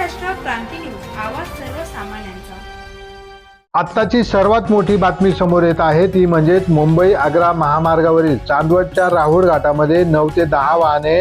क्रांती news आवाज सर्वसामान्यांचा. आत्ताची सर्वात मोठी बातमी समोर येत आहे ती म्हणजेच मुंबई आग्रा महामार्गावरील चांदवडच्या राहुल घाटामध्ये नऊ ते दहा वाहने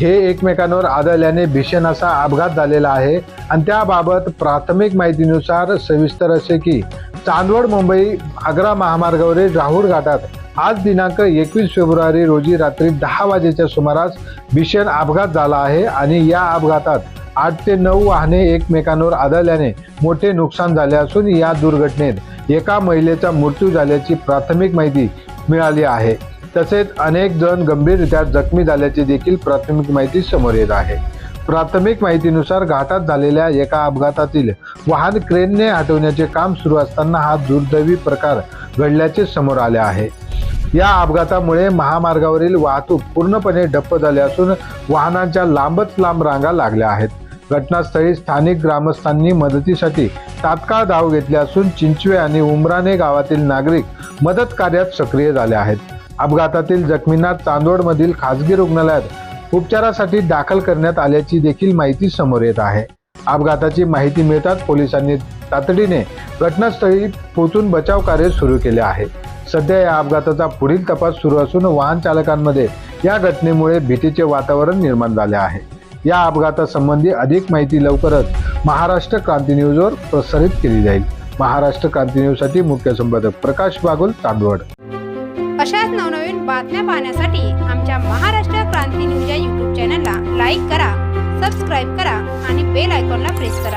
हे एकमेकांवर आदळल्याने भीषण असा अपघात झालेला आहे. आणि त्याबाबत प्राथमिक माहितीनुसार सविस्तर असे की चांदवड मुंबई आग्रा महामार्गावरील राहुळ घाटात आज दिनांक एकवीस फेब्रुवारी रोजी रात्री दहा वाजेच्या सुमारास भीषण अपघात झाला आहे आणि या अपघातात आठ ते नऊ वाहने एकमेकांवर आदळल्याने मोठे नुकसान झाले असून या दुर्घटनेत एका महिलेचा मृत्यू झाल्याची प्राथमिक माहिती मिळाली आहे. तसेच अनेक जण गंभीररित्या जखमी झाल्याची देखील प्राथमिक माहिती समोर येत आहे. प्राथमिक माहितीनुसार घाटात झालेल्या एका अपघातातील वाहन क्रेनने हटवण्याचे काम सुरू असताना हा दुर्दैवी प्रकार घडल्याचे समोर आले आहे. या अपघातामुळे महामार्गावरील वाहतूक पूर्णपणे ठप्प झाली असून वाहनांच्या लांबच लांब रांगा लागल्या आहेत. घटनास्थळी स्थानिक ग्रामस्थांनी मदतीसाठी तात्काळ धाव घेतली असून चिंचवे आणि उमराणे गावातील नागरिक मदत कार्यात सक्रिय झाले आहेत. अपघातातील जखमींना चांदोडमधील खासगी रुग्णालयात उपचारासाठी दाखल करण्यात आल्याची देखील माहिती समोर येत आहे. अपघाताची माहिती मिळताच पोलिसांनी तातडीने घटनास्थळी पोहोचून बचाव कार्य सुरू केले आहे. सध्या या अपघाताचा पुढील तपास सुरू असून वाहन चालकांमध्ये या घटनेमुळे भीतीचे वातावरण निर्माण झाले आहे. या अपघातासंबंधी अधिक माहिती लवकरच महाराष्ट्र क्रांती न्यूजवर प्रसारित केली जाईल. महाराष्ट्र क्रांती न्यूजसाठी मुख्य संपादक प्रकाश बागुल तांदवड. अशाच नवनवीन बातम्या पाहण्यासाठी आमच्या महाराष्ट्र क्रांती न्यूज या यूट्यूब चॅनलला लाईक करा सबस्क्राईब करा आणि बेल आयकॉनला प्रेस करा.